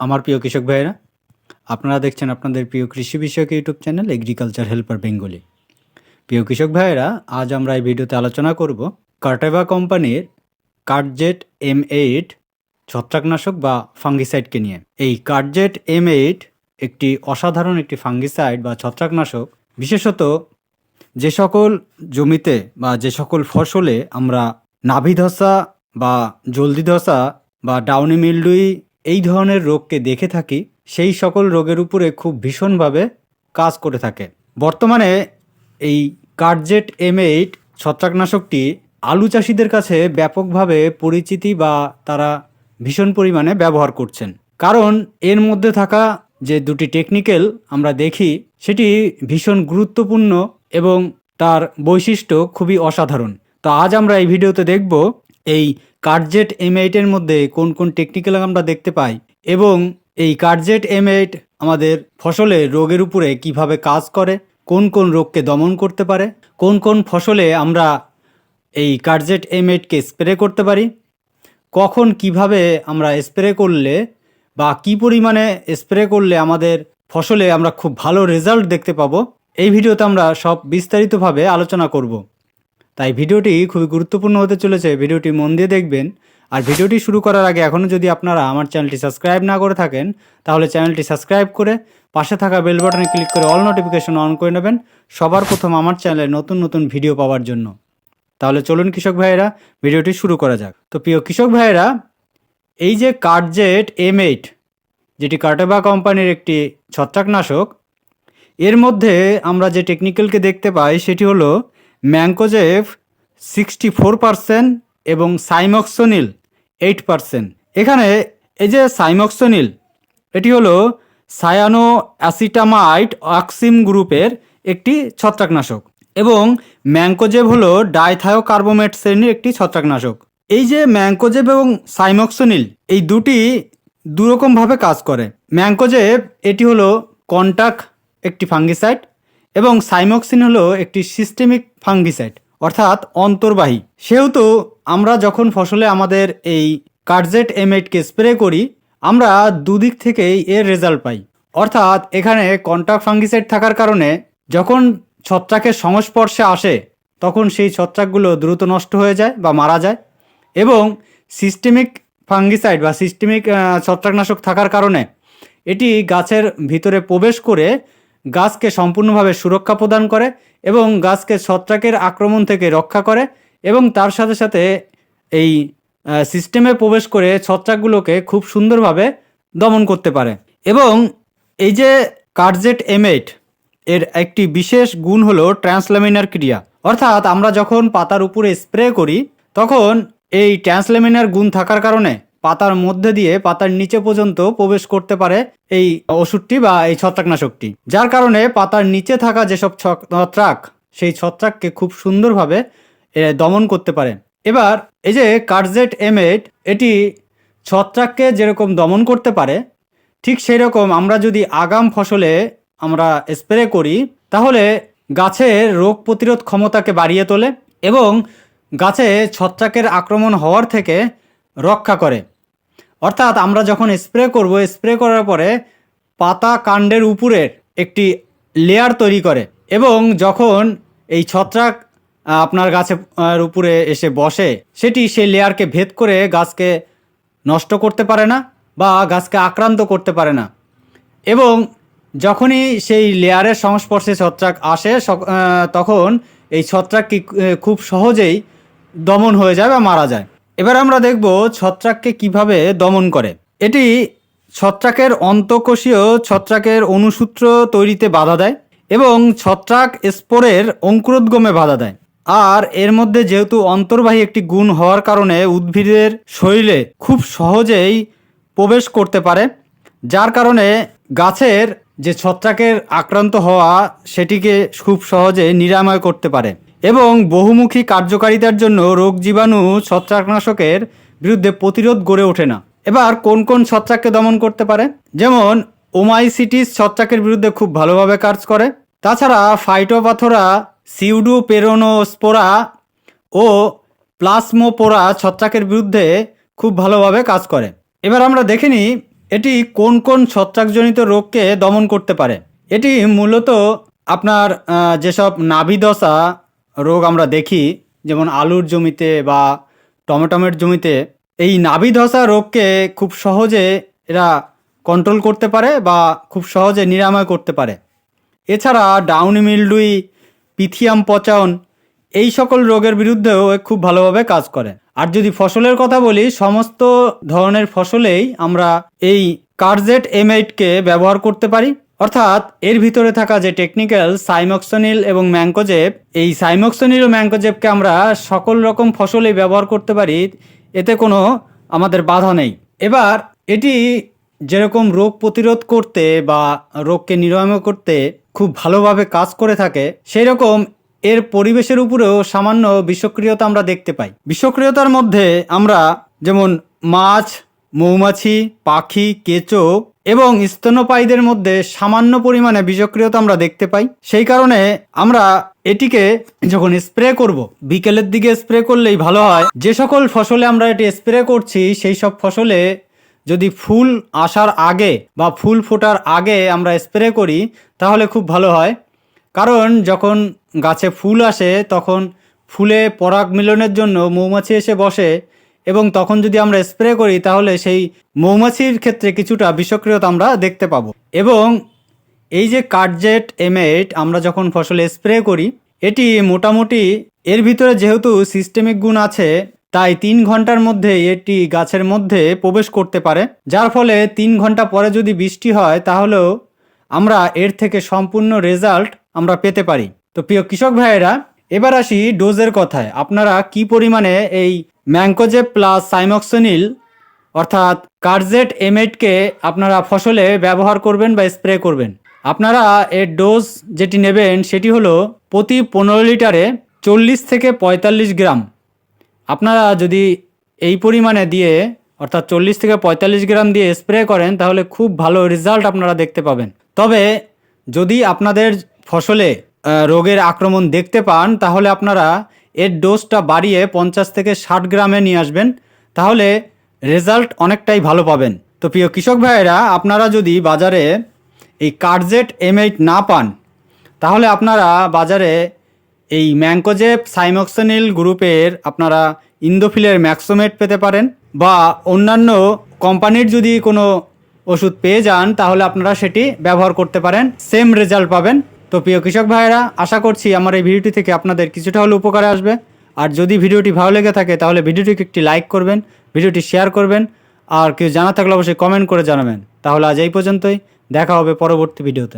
আমার প্রিয় কৃষক ভাইয়েরা, আপনারা দেখছেন আপনাদের প্রিয় কৃষি বিষয়ক YouTube channel agriculture helper Bengali. প্রিয় কৃষক ভাইয়েরা, আজ আমরা এই ভিডিওতে আলোচনা করব কার্টেভা কোম্পানির কার্টজেট এম এইট ছত্রাকনাশক বা ফাঙ্গিসাইডকে নিয়ে। এই কার্টজেট এম এইট একটি অসাধারণ একটি ফাঙ্গিসাইড বা ছত্রাকনাশক। বিশেষত যে সকল জমিতে বা যে সকল ফসলে আমরা নাভি ধসা বা জলদি ধসা বা ডাউনি মিলডুই এই ধরনের রোগকে দেখে থাকি, সেই সকল রোগের উপরে খুব ভীষণভাবে কাজ করে থাকে। বর্তমানে এই কার্জেট এম এইট ছত্রাকনাশকটি আলু চাষিদের কাছে ব্যাপকভাবে পরিচিতি বা তারা ভীষণ পরিমাণে ব্যবহার করছেন। কারণ এর মধ্যে থাকা যে দুটি টেকনিক্যাল আমরা দেখি, সেটি ভীষণ গুরুত্বপূর্ণ এবং তার বৈশিষ্ট্য খুবই অসাধারণ। তো আজ আমরা এই ভিডিওতে দেখব এই কার্জেট এম এইটের মধ্যে কোন কোন টেকনিক্যাল আমরা দেখতে পাই এবং এই কার্জেট এম এইট আমাদের ফসলের রোগের উপরে কীভাবে কাজ করে, কোন কোন রোগকে দমন করতে পারে, কোন কোন ফসলে আমরা এই কার্জেট এম এইটকে স্প্রে করতে পারি, কখন কীভাবে আমরা স্প্রে করলে বা কি পরিমাণে স্প্রে করলে আমাদের ফসলে আমরা খুব ভালো রেজাল্ট দেখতে পাবো, এই ভিডিওতে আমরা সব বিস্তারিতভাবে আলোচনা করব। তাই ভিডিওটি খুবই গুরুত্বপূর্ণ হতে চলেছে। ভিডিওটি মন দিয়ে দেখবেন। আর ভিডিওটি শুরু করার আগে এখনও যদি আপনারা আমার চ্যানেলটি সাবস্ক্রাইব না করে থাকেন, তাহলে চ্যানেলটি সাবস্ক্রাইব করে পাশে থাকা বেল বাটনে ক্লিক করে অল নোটিফিকেশন অন করে নেবেন সবার প্রথম আমার চ্যানেলে নতুন নতুন ভিডিও পাওয়ার জন্য। তাহলে চলুন কৃষক ভাইয়েরা, ভিডিওটি শুরু করা যাক। তো প্রিয় কৃষক ভাইয়েরা, এই যে কার্জেট এম এইট, যেটি কার্টেবা কোম্পানির একটি ছত্রাকনাশক, এর মধ্যে আমরা যে টেকনিক্যালকে দেখতে পাই, সেটি হলো ম্যাঙ্কোজেভ সিক্সটি ফোর পারসেন্ট এবং সাইমক্সোনিল এইট পারসেন্ট এখানে এই যে সাইমক্সোনিল, এটি হলো সায়ানো অ্যাসিটামাইট অক্সিম গ্রুপের একটি ছত্রাকনাশক এবং ম্যাঙ্কোজেব হলো ডাইথায়োকার্বোমেট শ্রেণির একটি ছত্রাকনাশক। এই যে ম্যাঙ্কোজেব এবং সাইমক্সোনিল, এই দুটি দুরকমভাবে কাজ করে। ম্যাঙ্কোজেব এটি হলো কন্টাক একটি ফাঙ্গিসাইড এবং সাইমক্সিন হলো একটি সিস্টেমিক ফাঙ্গিসাইড। অর্থাৎ অন্তর্বাহী। সেহেতু আমরা যখন ফসলে আমাদের এই কার্জেট এমেটকে স্প্রে করি, আমরা দুদিক থেকেই এর রেজাল্ট পাই। অর্থাৎ এখানে কন্টাক্ট ফাঙ্গিসাইড থাকার কারণে যখন ছত্রাকের সংস্পর্শে আসে, তখন সেই ছত্রাকগুলো দ্রুত নষ্ট হয়ে যায় বা মারা যায় এবং সিস্টেমিক ফাঙ্গিসাইড বা সিস্টেমিক ছত্রাকনাশক থাকার কারণে এটি গাছের ভিতরে প্রবেশ করে গাছকে সম্পূর্ণভাবে সুরক্ষা প্রদান করে এবং গাছকে ছত্রাকের আক্রমণ থেকে রক্ষা করে এবং তার সাথে সাথে এই সিস্টেমে প্রবেশ করে ছত্রাকগুলোকে খুব সুন্দরভাবে দমন করতে পারে। এবং এই যে কার্জেট এমেট, এর একটি বিশেষ গুণ হলো ট্রান্সল্যামিনার ক্রিয়া। অর্থাৎ আমরা যখন পাতার উপরে স্প্রে করি, তখন এই ট্রান্সল্যামিনার গুণ থাকার কারণে পাতার মধ্যে দিয়ে পাতার নিচে পর্যন্ত প্রবেশ করতে পারে এই ওষুধটি বা এই ছত্রাকনাশকটি। যার কারণে পাতার নিচে থাকা যেসব ছত্রাক, সেই ছত্রাককে খুব সুন্দরভাবে দমন করতে পারে। এবার এই যে কার্জেট এমেট এটি ছত্রাককে যেরকম দমন করতে পারে, ঠিক সেই রকম আমরা যদি আগাম ফসলে আমরা স্প্রে করি, তাহলে গাছের রোগ প্রতিরোধ ক্ষমতাকে বাড়িয়ে তোলে এবং গাছে ছত্রাকের আক্রমণ হওয়ার থেকে রক্ষা করে। অর্থাৎ আমরা যখন স্প্রে করব, স্প্রে করার পরে পাতা কাণ্ডের উপরের একটি লেয়ার তৈরি করে এবং যখন এই ছত্রাক আপনার গাছের উপরে এসে বসে, সেটি সেই লেয়ারকে ভেদ করে গাছকে নষ্ট করতে পারে না বা গাছকে আক্রান্ত করতে পারে না। এবং যখনই সেই লেয়ারের সংস্পর্শে ছত্রাক আসে তখন এই ছত্রাক খুব সহজেই দমন হয়ে যায় বা মারা যায়। এবার আমরা দেখব ছত্রাককে কীভাবে দমন করে। এটি ছত্রাকের অন্তঃকোষীয় ছত্রাকের অনুসূত্র তৈরিতে বাধা দেয় এবং ছত্রাক স্পোরের অঙ্কুরোদ্গমে বাধা দেয়। আর এর মধ্যে যেহেতু অন্তর্বাহী একটি গুণ হওয়ার কারণে উদ্ভিদের শরীরে খুব সহজেই প্রবেশ করতে পারে, যার কারণে গাছের যে ছত্রাকের আক্রান্ত হওয়া সেটিকে খুব সহজে নিরাময় করতে পারে। এবং বহুমুখী কার্যকারিতার জন্য রোগ জীবাণু ছত্রাকনাশকের বিরুদ্ধে প্রতিরোধ গড়ে ওঠে না। এবার কোন কোন ছত্রাককে দমন করতে পারে? যেমন, ওমাইসিটিস ছত্রাকের বিরুদ্ধে খুব ভালোভাবে কাজ করে। তাছাড়া ফাইটোপাথোরা সিউডু পেরোনোস্পোরা ও প্লাসমোপোরা ছত্রাকের বিরুদ্ধে খুব ভালোভাবে কাজ করে। এবার আমরা দেখে নিই, এটি কোন কোন ছত্রাকজনিত রোগকে দমন করতে পারে। এটি মূলত আপনার যেসব নাভিদশা রোগ আমরা দেখি, যেমন আলুর জমিতে বা টমেটোমের জমিতে, এই নাভিধসা রোগকে খুব সহজে এরা কন্ট্রোল করতে পারে বা খুব সহজে নিরাময় করতে পারে। এছাড়া ডাউনি মিলডুই, পিথিয়াম পচন, এই সকল রোগের বিরুদ্ধেও খুব ভালোভাবে কাজ করে। আর যদি ফসলের কথা বলি, সমস্ত ধরনের ফসলেই আমরা এই কার্জেট এমএইটকে ব্যবহার করতে পারি। অর্থাৎ এর ভিতরে থাকা যে টেকনিক্যাল সাইমক্সনিল এবং ম্যাঙ্কোজেব এই সাইমক্সনিল ও ম্যাঙ্কোজেবকে আমরা সকল রকম ফসলেই ব্যবহার করতে পারি, এতে কোনো আমাদের বাধা নেই। এবার এটি যেরকম রোগ প্রতিরোধ করতে বা রোগকে নিরাময় করতে খুব ভালোভাবে কাজ করে থাকে সেই রকম এর পরিবেশের উপরেও সামান্য বিষক্রিয়তা আমরা দেখতে পাই। বিষক্রিয়তার মধ্যে আমরা যেমন মাছ, মৌমাছি, পাখি, কেঁচো এবং স্তন্যপায়ীদের মধ্যে সামান্য পরিমাণে বিষক্রিয়তা আমরা দেখতে পাই। সেই কারণে আমরা এটিকে যখন স্প্রে করব, বিকেলের দিকে স্প্রে করলেই ভালো হয়। যে সকল ফসলে আমরা এটি স্প্রে করছি, সেই সব ফসলে যদি ফুল আসার আগে বা ফুল ফোটার আগে আমরা স্প্রে করি, তাহলে খুব ভালো হয়। কারণ যখন গাছে ফুল আসে, তখন ফুলে পরাগ মিলনের জন্য মৌমাছি এসে বসে এবং তখন যদি আমরা স্প্রে করি, তাহলে সেই মৌমাছির ক্ষেত্রে কিছুটা বিষক্রিয়তা আমরা দেখতে পাবো। এবং এই যে কার্জেট এমেট আমরা যখন ফসলে স্প্রে করি, এটি মোটামুটি এর ভিতরে যেহেতু সিস্টেমিক গুণ আছে, তাই তিন ঘণ্টার মধ্যে এটি গাছের মধ্যে প্রবেশ করতে পারে। যার ফলে তিন ঘণ্টা পরে যদি বৃষ্টি হয়, তাহলেও আমরা এর থেকে সম্পূর্ণ রেজাল্ট আমরা পেতে পারি। তো প্রিয় কৃষক ভাইয়েরা এবার আসি ডোজের কথায়। আপনারা কি পরিমাণে এই ম্যাঙ্কোজেব প্লাস সাইমক্সনিল, অর্থাৎ কার্জেট এমেটকে আপনারা ফসলে ব্যবহার করবেন বা স্প্রে করবেন? আপনারা এর ডোজ যেটি নেবেন সেটি হলো প্রতি পনেরো লিটারে চল্লিশ থেকে পঁয়তাল্লিশ গ্রাম। আপনারা যদি এই পরিমাণে দিয়ে, অর্থাৎ চল্লিশ থেকে পঁয়তাল্লিশ গ্রাম দিয়ে স্প্রে করেন, তাহলে খুব ভালো রেজাল্ট আপনারা দেখতে পাবেন। তবে যদি আপনাদের ফসলে রোগের আক্রমণ দেখতে পান, তাহলে আপনারা এর ডোজটা বাড়িয়ে পঞ্চাশ থেকে ষাট গ্রামে নিয়ে আসবেন। তাহলে রেজাল্ট অনেকটাই ভালো পাবেন। তো প্রিয় কৃষক ভাইয়েরা, আপনারা যদি বাজারে এই কার্জেট এমএইট না পান, তাহলে আপনারা বাজারে এই ম্যাঙ্কোজেব সাইমক্সনিল গ্রুপের আপনারা ইন্দোফিলের ম্যাক্সোমেট পেতে পারেন বা অন্যান্য কোম্পানির যদি কোনো ওষুধ পেয়ে যান, তাহলে আপনারা সেটি ব্যবহার করতে পারেন। সেম রেজাল্ট পাবেন। তো প্রিয় কৃষক ভাইয়েরা, আশা করছি আমার এই ভিডিওটি থেকে আপনাদের কিছুটা হলে উপকারে আসবে। আর যদি ভিডিওটি ভালো লেগে থাকে, তাহলে ভিডিওটিকে একটি লাইক করবেন, ভিডিওটি শেয়ার করবেন, আর কিছু জানা থাকলে অবশ্যই কমেন্ট করে জানাবেন। তাহলে আজ এই পর্যন্তই, দেখা হবে পরবর্তী ভিডিওতে।